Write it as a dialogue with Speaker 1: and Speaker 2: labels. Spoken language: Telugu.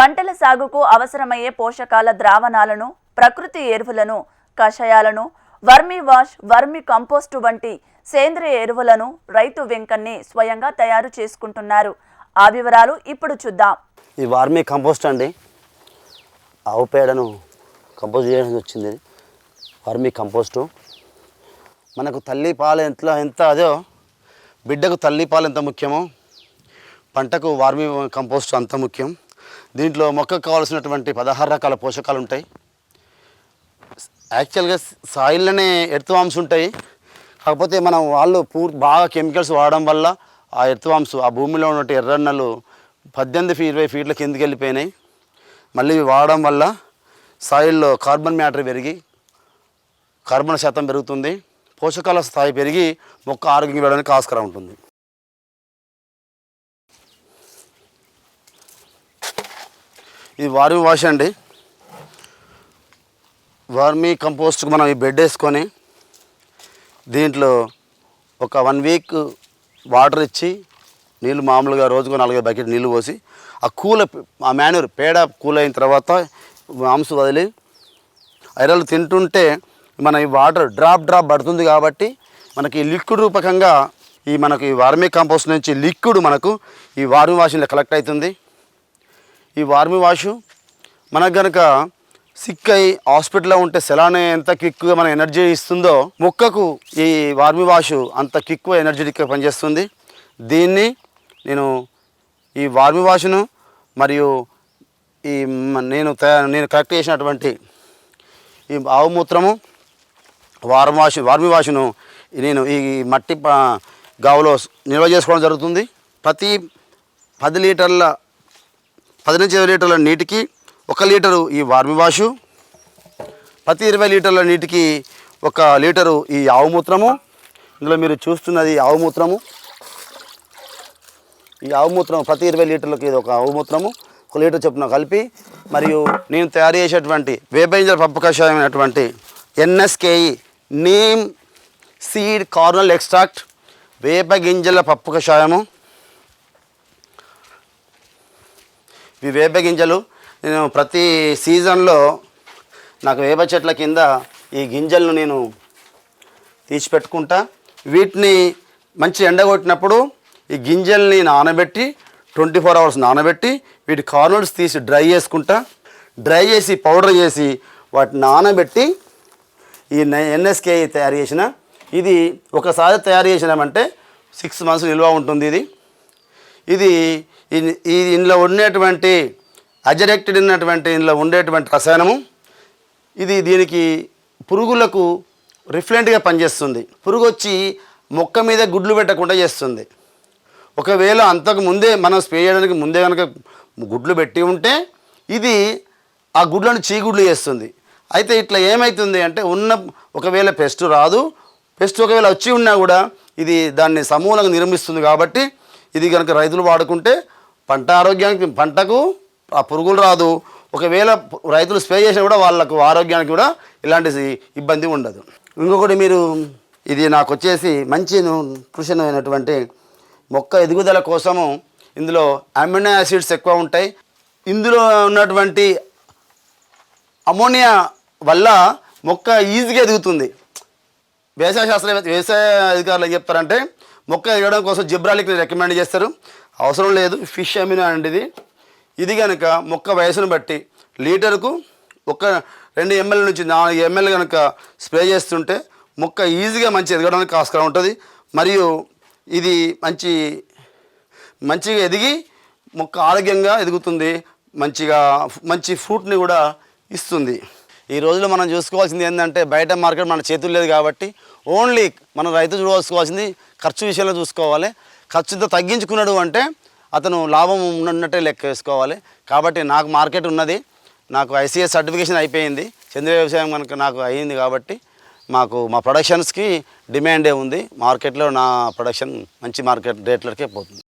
Speaker 1: పంటల సాగుకు అవసరమయ్యే పోషకాల ద్రావణాలను ప్రకృతి ఎరువులను కషాయాలను వర్మి వాష్ వర్మి కంపోస్టు వంటి సేంద్రియ ఎరువులను రైతు వెంకన్ని స్వయంగా తయారు చేసుకుంటున్నారు. ఆ వివరాలు ఇప్పుడు చూద్దాం.
Speaker 2: ఈ వార్మి కంపోస్ట్ అండి ఆవు పేడను కంపోస్ట్ చేయడానికి వచ్చింది. Vermicompost. మనకు తల్లి పాలు ఎంత ఎంత అదో బిడ్డకు తల్లి పాలు ఎంత ముఖ్యమో పంటకు వార్మి కంపోస్ట్ అంత ముఖ్యం. దీంట్లో మొక్కకు కావాల్సినటువంటి పదహారు రకాల పోషకాలు ఉంటాయి యాక్చువల్గా సాయిల్లోనే ఎర్త్వామ్స్ ఉంటాయి. కాకపోతే మనం వాళ్ళు పూర్ బాగా కెమికల్స్ వాడడం వల్ల ఆ ఎర్త్వామ్స్ ఆ భూమిలో ఉన్నట్టు ఎర్రన్నలు పద్దెనిమిది ఫీ ఇరవై ఫీట్ల కిందకి వెళ్ళిపోయినాయి. మళ్ళీ వాడడం వల్ల సాయిల్లో కార్బన్ మ్యాటర్ పెరిగి కార్బన్ శాతం పెరుగుతుంది. పోషకాల స్థాయి పెరిగి మొక్క ఆరోగ్యం వెళ్ళడానికి ఆస్కారం ఉంటుంది. ఇది వార్మి వాష్ అండి. వర్మీ కంపోస్ట్కి మనం ఈ బెడ్ వేసుకొని దీంట్లో ఒక వన్ వీక్ వాటర్ ఇచ్చి నీళ్ళు మామూలుగా రోజుకు నాలుగైదు బకెట్ నీళ్ళు పోసి ఆ కూల ఆ మేనూర్ పేడ కూల్ అయిన తర్వాత మాంసం వదిలి ఐరలు తింటుంటే మన ఈ వాటర్ డ్రాప్ డ్రాప్ పడుతుంది కాబట్టి మనకి లిక్విడ్ రూపకంగా ఈ మనకి వార్మీ కంపోస్ట్ నుంచి లిక్విడ్ మనకు ఈ వార్మీ వాషిలో కలెక్ట్ అవుతుంది. ఈ వార్మి వాషు మనకు గనక సిక్ అయి హాస్పిటల్లో ఉంటే సెలానే ఎంత క్విక్గా మన ఎనర్జీ ఇస్తుందో మొక్కకు ఈ వార్మి వాషు అంత క్విక్ ఎనర్జెటిక్గా పనిచేస్తుంది. దీన్ని నేను ఈ వార్మి వాషును మరియు ఈ నేను నేను కలెక్ట్ చేసినటువంటి ఈ ఆవు మూత్రము వార్మి వాషు వార్మి వాషును నేను ఈ మట్టి గావులో నిల్వ చేసుకోవడం జరుగుతుంది. ప్రతి పది లీటర్ల పది నుంచి ఇరవై లీటర్ల నీటికి ఒక లీటరు ఈ వార్మి వాషు ప్రతి ఇరవై లీటర్ల నీటికి ఒక లీటరు ఈ ఆవు మూత్రము. ఇందులో మీరు చూస్తున్నది ఆవు మూత్రము. ఈ ఆవు మూత్రం ప్రతి ఇరవై లీటర్లకి ఇది ఒక ఆవు మూత్రము. ఒక లీటర్ చొప్పున కలిపి మరియు నేను తయారు చేసేటువంటి వేబైంజర్ పప్పు కషాయమైనటువంటి NSKE neem seed kernel extract వేప గింజల పప్పు కషాయము. ఇవి వేప గింజలు నేను ప్రతి సీజన్లో నాకు వేప చెట్ల కింద ఈ గింజలను నేను తీసి పెట్టుకుంటా వీటిని మంచి ఎండ కొట్టినప్పుడు ఈ గింజల్ని నానబెట్టి ట్వంటీ ఫోర్ అవర్స్ నానబెట్టి వీటి కార్నర్స్ తీసి డ్రై చేసుకుంటా. డ్రై చేసి పౌడర్ చేసి వాటిని నానబెట్టి ఈ ఎన్ఎస్కే తయారు చేసిన. ఇది ఒకసారి తయారు చేసినామంటే సిక్స్ మంత్స్ నిల్వ ఉంటుంది ఇది. ఇది ఈ ఇందులో ఉండేటువంటి అజరెక్టెడ్ ఉన్నటువంటి ఇందులో ఉండేటువంటి రసాయనము. ఇది దీనికి పురుగులకు రిఫ్లెంట్గా పనిచేస్తుంది. పురుగు వచ్చి మొక్క మీద గుడ్లు పెట్టకుండా చేస్తుంది. ఒకవేళ అంతకు ముందే మనం స్ప్రే చేయడానికి ముందే కనుక గుడ్లు పెట్టి ఉంటే ఇది ఆ గుడ్లను చీగుడ్లు చేస్తుంది. అయితే ఇట్లా ఏమవుతుంది అంటే ఉన్న ఒకవేళ పెస్ట్ రాదు. పెస్ట్ ఒకవేళ వచ్చి ఉన్నా కూడా ఇది దాన్ని సమూలంగా నిర్మిస్తుంది కాబట్టి ఇది కనుక రైతులు వాడుకుంటే పంట ఆరోగ్యానికి పంటకు ఆ పురుగులు రాదు. ఒకవేళ రైతులు స్ప్రే చేసినా కూడా వాళ్ళకు ఆరోగ్యానికి కూడా ఇలాంటి ఇబ్బంది ఉండదు. ఇంకొకటి మీరు ఇది నాకు వచ్చేసి మంచి న్యూట్రిషన్ మొక్క ఎదుగుదల కోసము ఇందులో అమినో యాసిడ్స్ ఎక్కువ ఉంటాయి. ఇందులో ఉన్నటువంటి అమోనియా వల్ల మొక్క ఈజీగా ఎదుగుతుంది. వ్యవసాయ శాస్త్ర వ్యవసాయ అధికారులు ఏం చెప్తారంటే మొక్క ఎదగడం కోసం జిబ్రాలిక్ని రికమెండ్ చేస్తారు. అవసరం లేదు ఫిష్ అమినో అనేది ఇది కనుక మొక్క వయసును బట్టి లీటర్కు ఒక రెండు ఎంఎల్ నుంచి నాలుగు ఎంఎల్ కనుక స్ప్రే చేస్తుంటే మొక్క ఈజీగా మంచి ఎదగడానికి ఆస్కారం ఉంటుంది. మరియు ఇది మంచి మంచిగా ఎదిగి మొక్క ఆరోగ్యంగా ఎదుగుతుంది మంచిగా మంచి ఫ్రూట్ని కూడా ఇస్తుంది. ఈ రోజుల్లో మనం చూసుకోవాల్సింది ఏంటంటే బయట మార్కెట్ మన చేతులు లేదు కాబట్టి ఓన్లీ మన రైతు చూసుకోవాల్సింది ఖర్చు విషయంలో చూసుకోవాలి. ఖర్చుతో తగ్గించుకున్నాడు అంటే అతను లాభం ఉన్నట్టే లెక్క వేసుకోవాలి. కాబట్టి నాకు మార్కెట్ ఉన్నది. నాకు ఐసీఎస్ సర్టిఫికేషన్ అయిపోయింది. చంద్ర వ్యవసాయం కనుక నాకు అయ్యింది కాబట్టి మాకు మా ప్రొడక్షన్స్కి డిమాండే ఉంది. మార్కెట్లో నా ప్రొడక్షన్ మంచి మార్కెట్ రేట్లకే పోతుంది.